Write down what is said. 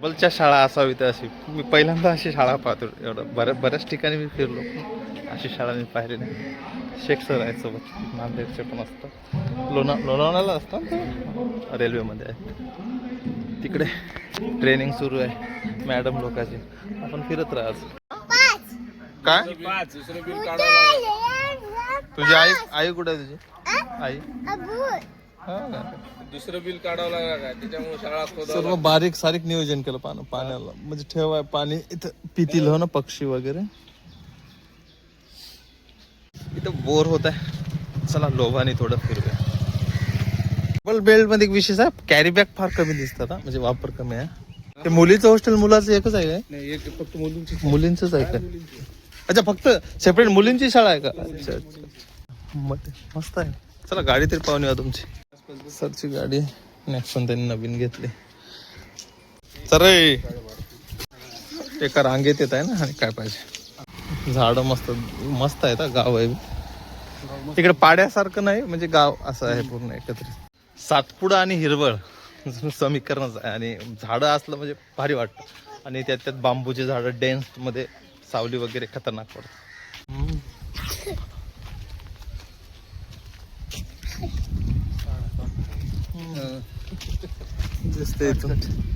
बलच्या शाळा असावी तर अशी. मी पहिल्यांदा अशी शाळा पाहतो. एवढं बऱ्याच बऱ्याच ठिकाणी मी फिरलो. अशी शाळा मी पाहिली नाही. शेख सर आहेत सोबत. नांदेडचे पण असतात. लोणा लोणावळ्याला असतात? रेल्वेमध्ये आहेत. तिकडे ट्रेनिंग सुरू आहे. मॅडम लोकांची. आपण फिरत राहायचं काय? तुझी आई आई कुठे आहे तुझी? आई? दुसरं बिल काढावं लागलं काय त्याच्यामुळे शाळा खोदावं सर्व बारीक सारीक नियोजन केलं पानं पाण्याला. म्हणजे ठेवाय पाणी इथं पितील हो ना पक्षी वगैरे? इथं बोर होत आहे चला लोभाने थोडं फिरूया डबल बेल्टमध्ये एक विशेष आहे कॅरी बॅग फार कमी दिसतात हा. म्हणजे वापर कमी आहे. ते मुलीचं हॉस्टेल मुलाचं एकच आहे काय? नाही एक फक्त मुलींची मुलींच आहे का अच्छा फक्त सेपरेट मुलींची शाळा आहे का? अच्छा अच्छा. मग ते मस्त आहे. चला गाडी तरी पाहून या तुमची. सरची गाडी. नेक्सन त्यांनी नवीन घेतली. तर एका रांगेत येत आहे ना? आणि काय पाहिजे? झाड मस्त मस्त आहेत गाव आहे. तिकडे पाड्यासारखं नाही म्हणजे गाव असं आहे पूर्ण एकत्रित सातपुडा आणि हिरवळ समीकरणच आहे. आणि झाडं असलं म्हणजे भारी वाटतं. आणि त्यात त्यात बांबूचे झाडं डेन्समध्ये सावली वगैरे खतरनाक पडत Just stay tuned.